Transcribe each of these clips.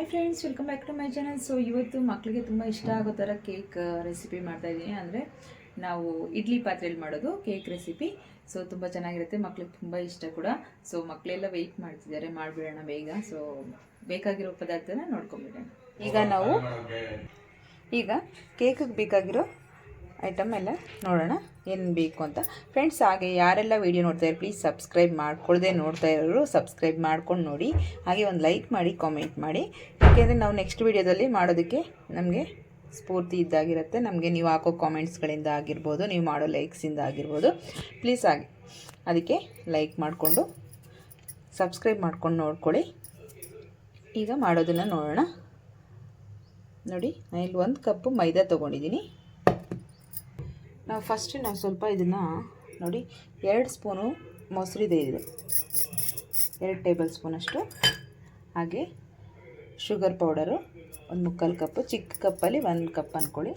Hi friends welcome back to my channel so ಇವತ್ತು ಮಕ್ಕಳಿಗೆ ತುಂಬ ಇಷ್ಟ ಆಗೋ ಥರ ಕೇಕ್ ರೆಸಿಪಿ ಮಾಡ್ತಾ ಇದ್ದೀನಿ. ಅಂದರೆ ನಾವು ಇಡ್ಲಿ ಪಾತ್ರೆಯಲ್ಲಿ ಮಾಡೋದು ಕೇಕ್ ರೆಸಿಪಿ ಸೊ ತುಂಬ ಚೆನ್ನಾಗಿರುತ್ತೆ. ಮಕ್ಳಿಗೆ ತುಂಬ ಇಷ್ಟ ಕೂಡ. ಸೊ ಮಕ್ಕಳೆಲ್ಲ ವೆಯ್ಟ್ ಮಾಡ್ತಿದ್ದಾರೆ. ಮಾಡಿಬಿಡೋಣ ಬೇಗ. ಸೊ ಬೇಕಾಗಿರೋ ಪದಾರ್ಥನ ನೋಡ್ಕೊಂಬಿಡೋಣ. ಈಗ ನಾವು ಈಗ ಕೇಕಿಗೆ ಬೇಕಾಗಿರೋ ಐಟಮ್ ಎಲ್ಲ ನೋಡೋಣ, ಏನು ಬೇಕು ಅಂತ. ಫ್ರೆಂಡ್ಸ್ ಹಾಗೆ ಯಾರೆಲ್ಲ ವೀಡಿಯೋ ನೋಡ್ತಾ ಇದ್ದಾರೆ ಪ್ಲೀಸ್ ಸಬ್ಸ್ಕ್ರೈಬ್ ಮಾಡ್ಕೊಳ್ಳದೆ ನೋಡ್ತಾ ಇರೋರು ಸಬ್ಸ್ಕ್ರೈಬ್ ಮಾಡ್ಕೊಂಡು ನೋಡಿ. ಹಾಗೆ ಒಂದು ಲೈಕ್ ಮಾಡಿ ಕಾಮೆಂಟ್ ಮಾಡಿ. ಯಾಕೆಂದರೆ ನಾವು ನೆಕ್ಸ್ಟ್ ವೀಡಿಯೋದಲ್ಲಿ ಮಾಡೋದಕ್ಕೆ ನಮಗೆ ಸ್ಫೂರ್ತಿ ಇದ್ದಾಗಿರುತ್ತೆ. ನಮಗೆ ನೀವು ಹಾಕೋ ಕಾಮೆಂಟ್ಸ್ಗಳಿಂದ ಆಗಿರ್ಬೋದು, ನೀವು ಮಾಡೋ ಲೈಕ್ಸಿಂದ ಆಗಿರ್ಬೋದು. ಪ್ಲೀಸ್ ಹಾಗೆ ಅದಕ್ಕೆ ಲೈಕ್ ಮಾಡಿಕೊಂಡು ಸಬ್ಸ್ಕ್ರೈಬ್ ಮಾಡ್ಕೊಂಡು ನೋಡ್ಕೊಳ್ಳಿ. ಈಗ ಮಾಡೋದನ್ನು ನೋಡೋಣ. ನೋಡಿ, ನಾನು ಇಲ್ಲಿ ಒಂದು ಕಪ್ಪು ಮೈದಾ ತೊಗೊಂಡಿದ್ದೀನಿ. ನಾವು ಫಸ್ಟ್ ನಾವು ಸ್ವಲ್ಪ ಇದನ್ನು ನೋಡಿ, ಎರಡು ಸ್ಪೂನು ಮೊಸರಿದೆ ಇದು. ಎರಡು ಟೇಬಲ್ ಸ್ಪೂನಷ್ಟು ಹಾಗೆ ಶುಗರ್ ಪೌಡರು, ಒಂದು ಮುಕ್ಕಾಲು ಕಪ್ಪು, ಚಿಕ್ಕ ಕಪ್ಪಲ್ಲಿ ಒಂದು ಕಪ್ ಅಂದ್ಕೊಳ್ಳಿ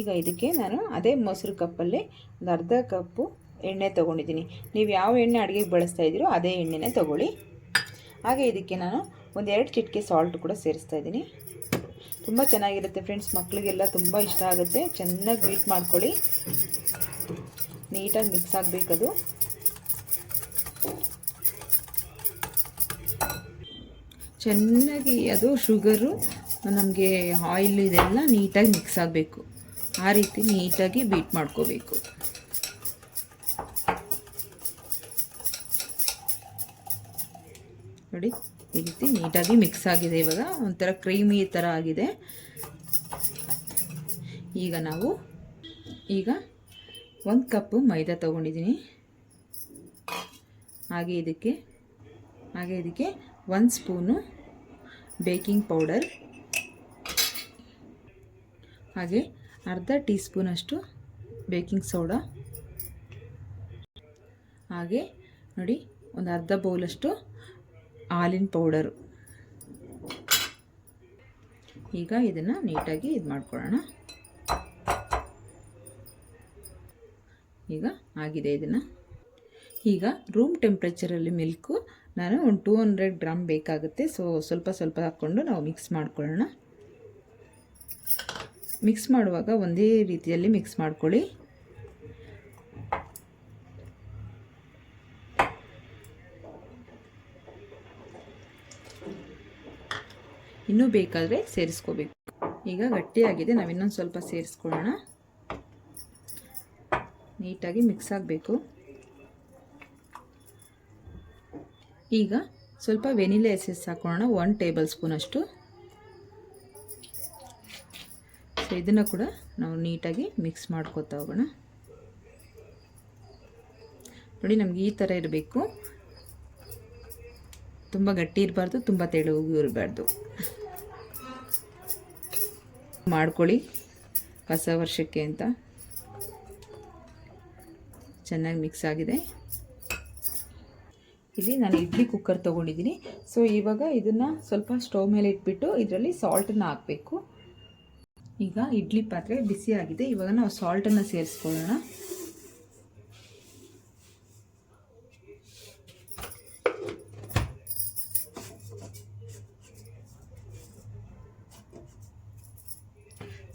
ಈಗ ಇದಕ್ಕೆ ನಾನು ಅದೇ ಮೊಸರು ಕಪ್ಪಲ್ಲಿ ಒಂದು ಅರ್ಧ ಕಪ್ಪು ಎಣ್ಣೆ ತೊಗೊಂಡಿದ್ದೀನಿ. ನೀವು ಯಾವ ಎಣ್ಣೆ ಅಡುಗೆಗೆ ಬಳಸ್ತಾ ಇದ್ದೀರೋ ಅದೇ ಎಣ್ಣೆನೇ ತೊಗೊಳ್ಳಿ. ಹಾಗೆ ಇದಕ್ಕೆ ನಾನು ಒಂದೆರಡು ಚಿಟಿಕೆ ಸಾಲ್ಟ್ ಕೂಡ ಸೇರಿಸ್ತಾ ಇದ್ದೀನಿ. ತುಂಬ ಚೆನ್ನಾಗಿರುತ್ತೆ ಫ್ರೆಂಡ್ಸ್ ಮಕ್ಕಳಿಗೆಲ್ಲ ತುಂಬ ಇಷ್ಟ ಆಗುತ್ತೆ. ಚೆನ್ನಾಗಿ ಬೀಟ್ ಮಾಡ್ಕೊಳ್ಳಿ. ನೀಟಾಗಿ ಮಿಕ್ಸ್ ಆಗಬೇಕದು. ಚೆನ್ನಾಗಿ ಅದು ಶುಗರು ನಮಗೆ ಆಯಿಲ್ ಇದೆಲ್ಲ ನೀಟಾಗಿ ಮಿಕ್ಸ್ ಆಗಬೇಕು. ಆ ರೀತಿ ನೀಟಾಗಿ ಬೀಟ್ ಮಾಡ್ಕೋಬೇಕು ನೋಡಿ ಈ ರೀತಿ ನೀಟಾಗಿ ಮಿಕ್ಸ್ ಆಗಿದೆ ಇವಾಗ. ಒಂಥರ ಕ್ರೀಮಿ ಥರ ಆಗಿದೆ. ಈಗ ನಾವು ಈಗ ಒಂದು ಕಪ್ಪು ಮೈದಾ ತೊಗೊಂಡಿದ್ದೀನಿ. ಹಾಗೆ ಇದಕ್ಕೆ ಹಾಗೆ ಇದಕ್ಕೆ ಒಂದು ಸ್ಪೂನು ಬೇಕಿಂಗ್ ಪೌಡರ್. ಹಾಗೆ ಅರ್ಧ ಟೀ ಸ್ಪೂನಷ್ಟು ಬೇಕಿಂಗ್ ಸೋಡಾ. ಹಾಗೆ ನೋಡಿ, ಒಂದು ಅರ್ಧ ಬೌಲಷ್ಟು ಹಾಲಿನ ಪೌಡರು. ಈಗ ಇದನ್ನು ನೀಟಾಗಿ ಇದು ಮಾಡ್ಕೊಳ್ಳೋಣ. ಈಗ ಆಗಿದೆ ಇದನ್ನು. ಈಗ ರೂಮ್ ಟೆಂಪ್ರೇಚರಲ್ಲಿ ಮಿಲ್ಕು ನಾನು ಒಂದು ಟೂ ಹಂಡ್ರೆಡ್ ಗ್ರಾಮ್ ಬೇಕಾಗುತ್ತೆ. ಸೊ ಸ್ವಲ್ಪ ಸ್ವಲ್ಪ ಹಾಕ್ಕೊಂಡು ನಾವು ಮಿಕ್ಸ್ ಮಾಡ್ಕೊಳ್ಳೋಣ. ಮಿಕ್ಸ್ ಮಾಡುವಾಗ ಒಂದೇ ರೀತಿಯಲ್ಲಿ ಮಿಕ್ಸ್ ಮಾಡ್ಕೊಳ್ಳಿ. ಇನ್ನೂ ಬೇಕಾದರೆ ಸೇರಿಸ್ಕೋಬೇಕು. ಈಗ ಗಟ್ಟಿಯಾಗಿದೆ ನಾವು ಇನ್ನೊಂದು ಸ್ವಲ್ಪ ಸೇರಿಸ್ಕೊಳ್ಳೋಣ. ನೀಟಾಗಿ ಮಿಕ್ಸ್ ಆಗಬೇಕು. ಈಗ ಸ್ವಲ್ಪ ವೆನಿಲಾ ಎಸೆಸ್ ಹಾಕೊಳ್ಳೋಣ, ಒನ್ ಟೇಬಲ್ ಸ್ಪೂನಷ್ಟು ಸೊ ಇದನ್ನು ಕೂಡ ನಾವು ನೀಟಾಗಿ ಮಿಕ್ಸ್ ಮಾಡ್ಕೋತಾ ಹೋಗೋಣ. ನೋಡಿ, ನಮಗೆ ಈ ಥರ ಇರಬೇಕು. ತುಂಬ ಗಟ್ಟಿ ಇರಬಾರ್ದು, ತುಂಬ ತೆಳುವು ಇರಬಾರ್ದು. ಮಾಡ್ಕೊಳ್ಳಿ ಹೊಸ ವರ್ಷಕ್ಕೆ ಅಂತ. ಚೆನ್ನಾಗಿ ಮಿಕ್ಸ್ ಆಗಿದೆ. ಇಲ್ಲಿ ನಾನು ಇಡ್ಲಿ ಕುಕ್ಕರ್ ತೊಗೊಂಡಿದ್ದೀನಿ. ಸೊ ಇವಾಗ ಇದನ್ನು ಸ್ವಲ್ಪ ಸ್ಟವ್ ಮೇಲೆ ಇಟ್ಬಿಟ್ಟು ಇದರಲ್ಲಿ ಸಾಲ್ಟನ್ನು ಹಾಕಬೇಕು. ಈಗ ಇಡ್ಲಿ ಪಾತ್ರೆ ಬಿಸಿ ಆಗಿದೆ ಇವಾಗ ನಾವು ಸಾಲ್ಟನ್ನು ಸೇರಿಸ್ಕೊಳ್ಳೋಣ.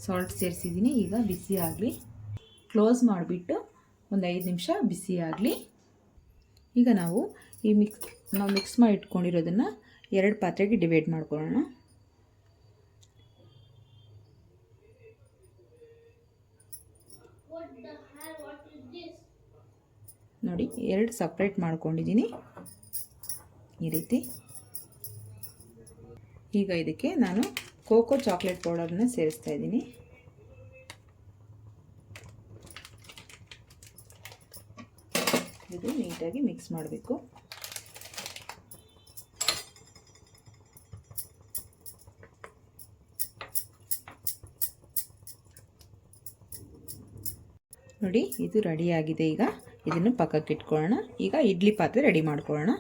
ಸಾಲ್ಟ್ ಸೇರಿಸಿದ್ದೀನಿ. ಈಗ ಬಿಸಿ ಆಗಲಿ ಕ್ಲೋಸ್ ಮಾಡಿಬಿಟ್ಟು ಒಂದು ಐದು ನಿಮಿಷ ಬಿಸಿ ಆಗಲಿ. ಈಗ ನಾವು ಈ ಮಿಕ್ಸ್ ನಾವು ಮಿಕ್ಸ್ ಮಾಡಿ ಇಟ್ಕೊಂಡಿರೋದನ್ನು ಎರಡು ಪಾತ್ರೆಗೆ ಡಿವೈಡ್ ಮಾಡ್ಕೊಳ್ಳೋಣ. ನೋಡಿ, ಎರಡು ಸಪ್ರೇಟ್ ಮಾಡ್ಕೊಂಡಿದ್ದೀನಿ. ಈ ರೀತಿ. ಈಗ ಇದಕ್ಕೆ ನಾನು ಕೋಕೋ ಚಾಕ್ಲೇಟ್ ಪೌಡರನ್ನ ಸೇರಿಸ್ತಾ ಇದ್ದೀನಿ. ಇದು ನೀಟಾಗಿ ಮಿಕ್ಸ್ ಮಾಡಬೇಕು. ನೋಡಿ, ಇದು ರೆಡಿಯಾಗಿದೆ ಈಗ. ಇದನ್ನು ಪಕ್ಕಕ್ಕೆ ಇಟ್ಕೊಳ್ಳೋಣ. ಈಗ ಇಡ್ಲಿ ಪಾತ್ರೆ ರೆಡಿ ಮಾಡ್ಕೊಳ್ಳೋಣ.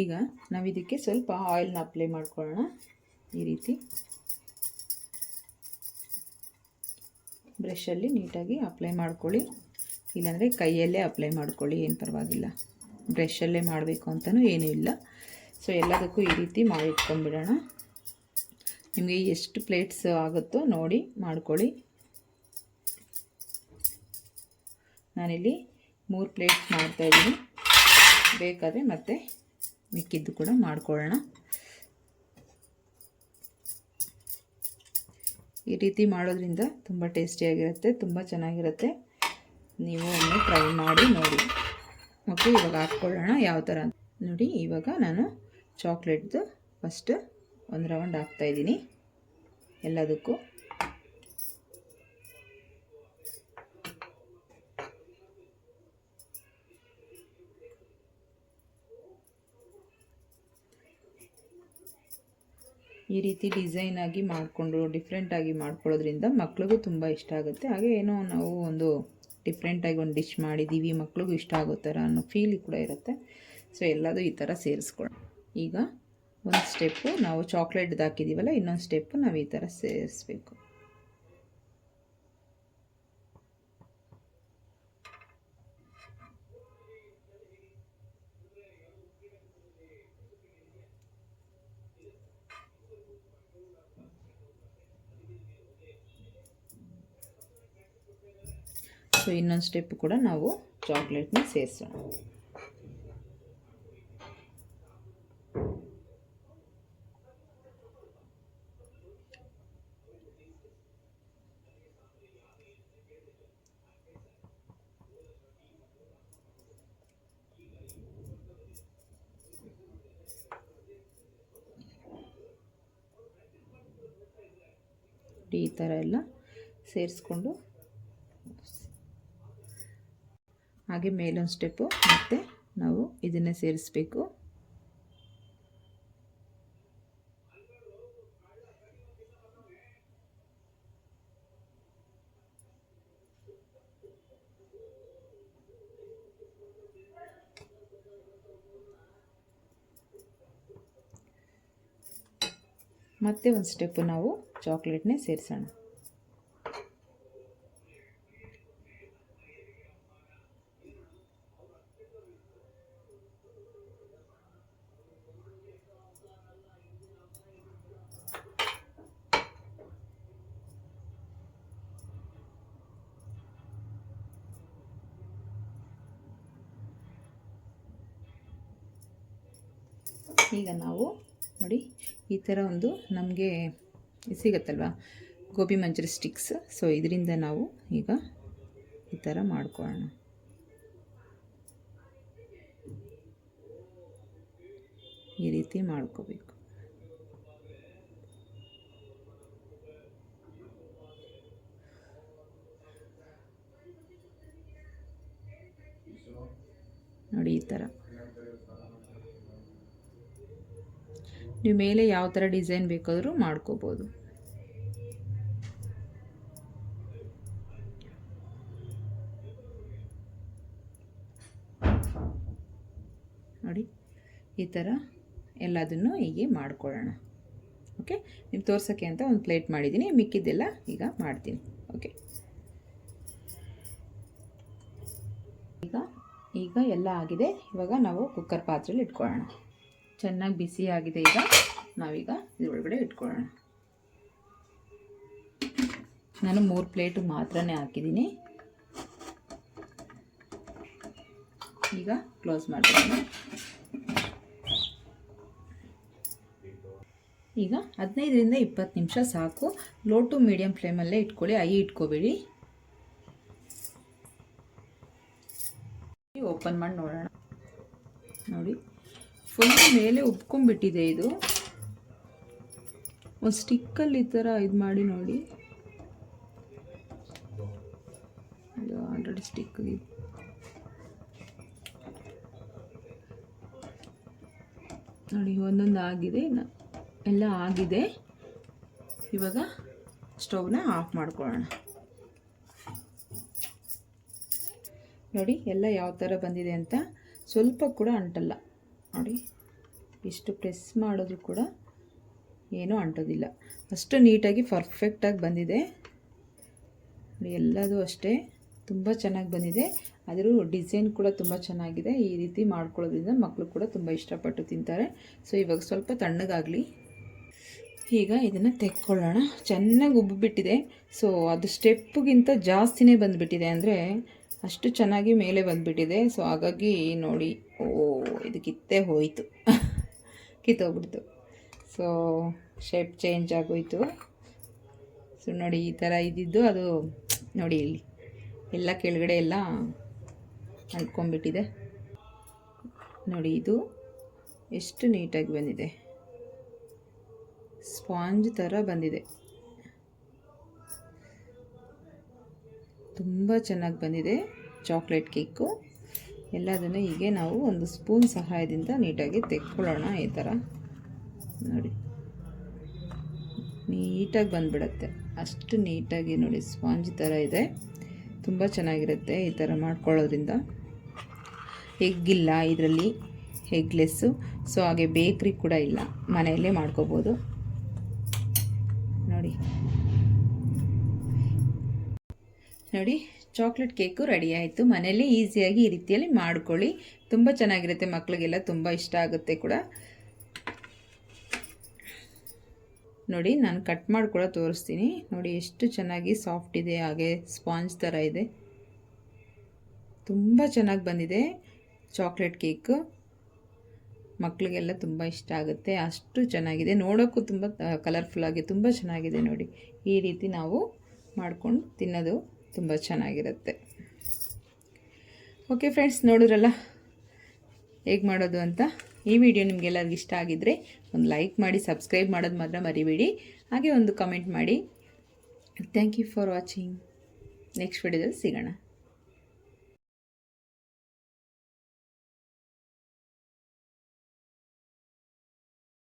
ಈಗ ನಾವು ಇದಕ್ಕೆ ಸ್ವಲ್ಪ ಆಯಿಲ್ನ ಅಪ್ಲೈ ಮಾಡ್ಕೊಳ್ಳೋಣ. ಈ ರೀತಿ. ಬ್ರಷಲ್ಲಿ ನೀಟಾಗಿ ಅಪ್ಲೈ ಮಾಡ್ಕೊಳ್ಳಿ. ಇಲ್ಲಾಂದರೆ ಕೈಯಲ್ಲೇ ಅಪ್ಲೈ ಮಾಡ್ಕೊಳ್ಳಿ, ಏನು ಪರವಾಗಿಲ್ಲ. ಬ್ರಷಲ್ಲೇ ಮಾಡಬೇಕು ಅಂತಲೂ ಏನೂ ಇಲ್ಲ. ಸೊ ಎಲ್ಲದಕ್ಕೂ ಈ ರೀತಿ ಮಾಡಿಟ್ಕೊಂಡ್ಬಿಡೋಣ. ನಿಮಗೆ ಎಷ್ಟು ಪ್ಲೇಟ್ಸ್ ಆಗುತ್ತೋ ನೋಡಿ ಮಾಡ್ಕೊಳ್ಳಿ. ನಾನಿಲ್ಲಿ ಮೂರು ಪ್ಲೇಟ್ಸ್ ಮಾಡ್ತಾಯಿದ್ದೀನಿ ಬೇಕಾದರೆ ಮತ್ತೆ ಮಿಕ್ಕಿದ್ದು ಕೂಡ ಮಾಡ್ಕೊಳ್ಳೋಣ. ಈ ರೀತಿ ಮಾಡೋದ್ರಿಂದ ತುಂಬ ಟೇಸ್ಟಿಯಾಗಿರುತ್ತೆ ತುಂಬ ಚೆನ್ನಾಗಿರುತ್ತೆ. ನೀವು ಒಮ್ಮೆ ಟ್ರೈ ಮಾಡಿ ನೋಡಿ. ಓಕೆ, ಇವಾಗ ಹಾಕ್ಕೊಳ್ಳೋಣ ಯಾವ ಥರ ನೋಡಿ, ಇವಾಗ ನಾನು ಚಾಕ್ಲೇಟ್ದು ಫಸ್ಟ್ ಒಂದು ರೌಂಡ್ ಹಾಕ್ತಾಯಿದ್ದೀನಿ ಎಲ್ಲದಕ್ಕೂ. ಈ ರೀತಿ ಡಿಸೈನ್ ಆಗಿ ಮಾಡಿಕೊಂಡು ಡಿಫ್ರೆಂಟಾಗಿ ಮಾಡ್ಕೊಳ್ಳೋದ್ರಿಂದ ಮಕ್ಳಿಗೂ ತುಂಬ ಇಷ್ಟ ಆಗುತ್ತೆ. ಹಾಗೆ ಏನೋ ನಾವು ಒಂದು ಡಿಫ್ರೆಂಟಾಗಿ ಒಂದು ಡಿಶ್ ಮಾಡಿದ್ದೀವಿ ಮಕ್ಳಿಗೂ ಇಷ್ಟ ಆಗೋ ಥರ ಅನ್ನೋ ಫೀಲ್ ಕೂಡ ಇರುತ್ತೆ. ಸೊ ಎಲ್ಲದೂ ಈ ಥರ ಸೇರಿಸ್ಕೊಳ್ಳಿ ಈಗ ಒಂದು ಸ್ಟೆಪ್ಪು ನಾವು ಚಾಕ್ಲೇಟ್ದು ಹಾಕಿದ್ದೀವಲ್ಲ ಇನ್ನೊಂದು ಸ್ಟೆಪ್ಪು ನಾವು ಈ ಥರ ಸೇರಿಸ್ಬೇಕು. ಸೊ ಇನ್ನೊಂದು ಸ್ಟೆಪ್ ಕೂಡ ನಾವು ಚಾಕ್ಲೇಟ್ನ ಸೇರಿಸೋಣ ಈ ಥರ ಎಲ್ಲ ಸೇರಿಸ್ಕೊಂಡು ಹಾಗೆ ಮೇಲೊಂದು ಸ್ಟೆಪ್ಪು ಮತ್ತು ನಾವು ಇದನ್ನೇ ಸೇರಿಸ್ಬೇಕು. ಮತ್ತೆ ಒಂದು ಸ್ಟೆಪ್ಪು ನಾವು ಚಾಕ್ಲೇಟ್ನೇ ಸೇರಿಸೋಣ. ಈಗ ನಾವು ನೋಡಿ, ಈ ಥರ ಒಂದು ನಮಗೆ ಸಿಗತ್ತಲ್ವ? ಗೋಬಿ ಮಂಚೂರಿ ಸ್ಟಿಕ್ಸ್ ಸೊ ಇದರಿಂದ ನಾವು ಈಗ ಈ ಥರ ಮಾಡ್ಕೊಳ್ಳೋಣ. ಈ ರೀತಿ ಮಾಡ್ಕೋಬೇಕು. ನೋಡಿ ಈ ಥರ ನೀವು ಮೇಲೆ ಯಾವ ಥರ ಡಿಸೈನ್ ಬೇಕಾದರೂ ಮಾಡ್ಕೋಬೋದು. ನೋಡಿ, ಈ ಥರ ಎಲ್ಲದನ್ನು ಹೀಗೆ ಮಾಡ್ಕೊಳ್ಳೋಣ. ಓಕೆ, ನೀವು ತೋರ್ಸೋಕ್ಕೆ ಅಂತ ಒಂದು ಪ್ಲೇಟ್ ಮಾಡಿದ್ದೀನಿ, ಮಿಕ್ಕಿದ್ದೆಲ್ಲ ಈಗ ಮಾಡ್ತೀನಿ. ಓಕೆ. ಈಗ ಈಗ ಎಲ್ಲ ಆಗಿದೆ. ಇವಾಗ ನಾವು ಕುಕ್ಕರ್ ಪಾತ್ರೆಯಲ್ಲಿ ಇಟ್ಕೊಳ್ಳೋಣ. ಚೆನ್ನಾಗಿ ಬಿಸಿ ಆಗಿದೆ ಈಗ. ನಾವೀಗ ಇದರೊಳಗಡೆ ಇಟ್ಕೊಳ್ಳೋಣ. ನಾನು ಮೂರು ಪ್ಲೇಟು ಮಾತ್ರನೇ ಹಾಕಿದ್ದೀನಿ. ಈಗ ಕ್ಲೋಸ್ ಮಾಡ್ತೀನಿ ಈಗ ಹದಿನೈದರಿಂದ ಇಪ್ಪತ್ತು ನಿಮಿಷ ಸಾಕು. ಲೋ ಟು ಮೀಡಿಯಮ್ ಫ್ಲೇಮಲ್ಲೇ ಇಟ್ಕೊಳ್ಳಿ ಐ ಇಟ್ಕೋಬೇಡಿ. ಓಪನ್ ಮಾಡಿ ನೋಡೋಣ. ನೋಡಿ, ಫುಲ್ ಮೇಲೆ ಉಪ್ಕೊಂಡ್ಬಿಟ್ಟಿದೆ ಇದು. ಒಂದು ಸ್ಟಿಕ್ಕಲ್ಲಿ ಈ ಥರ ಇದು ಮಾಡಿ ನೋಡಿ. ಆಲ್ರೆಡಿ ಸ್ಟಿಕ್ ನೋಡಿ, ಒಂದೊಂದು ಆಗಿದೆ. ಎಲ್ಲ ಆಗಿದೆ. ಇವಾಗ ಸ್ಟವ್ನ ಆಫ್ ಮಾಡ್ಕೊಳ್ಳೋಣ. ನೋಡಿ, ಎಲ್ಲ ಯಾವ ಥರ ಬಂದಿದೆ ಅಂತ ಸ್ವಲ್ಪ ಕೂಡ ಅಂಟಲ್ಲ. ನೋಡಿ ಇಷ್ಟು ಪ್ರೆಸ್ ಮಾಡಿದ್ರು ಕೂಡ ಏನೂ ಅಂಟೋದಿಲ್ಲ. ಅಷ್ಟು ನೀಟಾಗಿ ಪರ್ಫೆಕ್ಟಾಗಿ ಬಂದಿದೆ. ಎಲ್ಲದೂ ಅಷ್ಟೇ. ತುಂಬ ಚೆನ್ನಾಗಿ ಬಂದಿದೆ. ಅದರ ಡಿಸೈನ್ ಕೂಡ ತುಂಬ ಚೆನ್ನಾಗಿದೆ. ಈ ರೀತಿ ಮಾಡ್ಕೊಳ್ಳೋದ್ರಿಂದ ಮಕ್ಕಳು ಕೂಡ ತುಂಬ ಇಷ್ಟಪಟ್ಟು ತಿಂತಾರೆ. ಸೊ, ಇವಾಗ ಸ್ವಲ್ಪ ತಣ್ಣಗಾಗಲಿ. ಈಗ ಇದನ್ನು ತೆಕ್ಕೊಳ್ಳೋಣ. ಚೆನ್ನಾಗಿ ಉಬ್ಬಿಬಿಟ್ಟಿದೆ ಸೊ, ಅದು ಸ್ಟೆಪ್ಗಿಂತ ಜಾಸ್ತಿನೇ ಬಂದುಬಿಟ್ಟಿದೆ ಅಂದರೆ ಅಷ್ಟು ಚೆನ್ನಾಗಿ ಮೇಲೆ ಬಂದುಬಿಟ್ಟಿದೆ. ಸೊ, ಹಾಗಾಗಿ ನೋಡಿ, ಓ, ಇದು ಕಿತ್ತೇ ಹೋಯಿತು. ಕಿತ್ತೋಗ್ಬಿಡ್ತು. ಸೊ ಶೇಪ್ ಚೇಂಜ್ ಆಗೋಯ್ತು. ಸೊ ನೋಡಿ ಈ ಥರ ಇದ್ದಿದ್ದು ಅದು ನೋಡಿ ಇಲ್ಲಿ. ಎಲ್ಲ ಕೆಳಗಡೆ ಎಲ್ಲ ಅಂಟ್ಕೊಂಡ್ಬಿಟ್ಟಿದೆ. ನೋಡಿ ಇದು ಎಷ್ಟು ನೀಟಾಗಿ ಬಂದಿದೆ. ಸ್ಪಾಂಜ್ ಥರ ಬಂದಿದೆ. ತುಂಬ ಚೆನ್ನಾಗಿ ಬಂದಿದೆ ಚಾಕ್ಲೇಟ್ ಕೇಕು. ಎಲ್ಲದನ್ನು ಹೀಗೆ ನಾವು ಒಂದು ಸ್ಪೂನ್ ಸಹಾಯದಿಂದ ನೀಟಾಗಿ ತೆಕ್ಕೊಳ್ಳೋಣ ಈ ಥರ ನೋಡಿ. ನೀಟಾಗಿ ಬಂದ್ಬಿಡತ್ತೆ. ಅಷ್ಟು ನೀಟಾಗಿ ನೋಡಿ, ಸ್ಪಾಂಜ್ ಥರ ಇದೆ. ತುಂಬ ಚೆನ್ನಾಗಿರುತ್ತೆ ಈ ಥರ ಮಾಡ್ಕೊಳ್ಳೋದ್ರಿಂದ. ಎಗ್ಗಿಲ್ಲ ಇದರಲ್ಲಿ, ಎಗ್ಲೆಸ್ಸು. ಸೊ, ಹಾಗೆ ಬೇಕ್ರಿ ಕೂಡ ಇಲ್ಲ. ಮನೆಯಲ್ಲೇ ಮಾಡ್ಕೋಬೋದು. ನೋಡಿ. ನೋಡಿ, ಚಾಕ್ಲೇಟ್ ಕೇಕು ರೆಡಿ ಆಯಿತು. ಮನೆಯಲ್ಲೇ ಈಸಿಯಾಗಿ ಈ ರೀತಿಯಲ್ಲಿ ಮಾಡ್ಕೊಳ್ಳಿ. ತುಂಬ ಚೆನ್ನಾಗಿರುತ್ತೆ. ಮಕ್ಕಳಿಗೆಲ್ಲ ತುಂಬ ಇಷ್ಟ ಆಗುತ್ತೆ ಕೂಡ. ನೋಡಿ, ನಾನು ಕಟ್ ಮಾಡಿ ಕೂಡ ತೋರಿಸ್ತೀನಿ. ನೋಡಿ, ಎಷ್ಟು ಚೆನ್ನಾಗಿ ಸಾಫ್ಟ್ ಇದೆ, ಹಾಗೆ ಸ್ಪಾಂಜ್ ಥರ ಇದೆ. ತುಂಬ ಚೆನ್ನಾಗಿ ಬಂದಿದೆ ಚಾಕ್ಲೇಟ್ ಕೇಕು ಮಕ್ಕಳಿಗೆಲ್ಲ ತುಂಬ ಇಷ್ಟ ಆಗುತ್ತೆ. ಅಷ್ಟು ಚೆನ್ನಾಗಿದೆ. ನೋಡೋಕ್ಕೂ ತುಂಬ ಕಲರ್ಫುಲ್ಲಾಗಿ ತುಂಬ ಚೆನ್ನಾಗಿದೆ ನೋಡಿ. ಈ ರೀತಿ ನಾವು ಮಾಡಿಕೊಂಡು ತಿನ್ನೋದು ತುಂಬ ಚೆನ್ನಾಗಿರುತ್ತೆ. ಓಕೆ ಫ್ರೆಂಡ್ಸ್ ನೋಡಿದ್ರಲ್ಲ? ಹೇಗೆ ಮಾಡೋದು ಅಂತ? ಈ ವಿಡಿಯೋ ನಿಮಗೆಲ್ಲರಿಗೂ ಇಷ್ಟ ಆಗಿದ್ದರೆ ಒಂದು ಲೈಕ್ ಮಾಡಿ, ಸಬ್ಸ್ಕ್ರೈಬ್ ಮಾಡೋದು ಮಾತ್ರ ಮರಿಬೇಡಿ. ಹಾಗೆ ಒಂದು ಕಮೆಂಟ್ ಮಾಡಿ. Thank you for watching next ವಿಡಿಯೋದಲ್ಲಿ ಸಿಗೋಣ.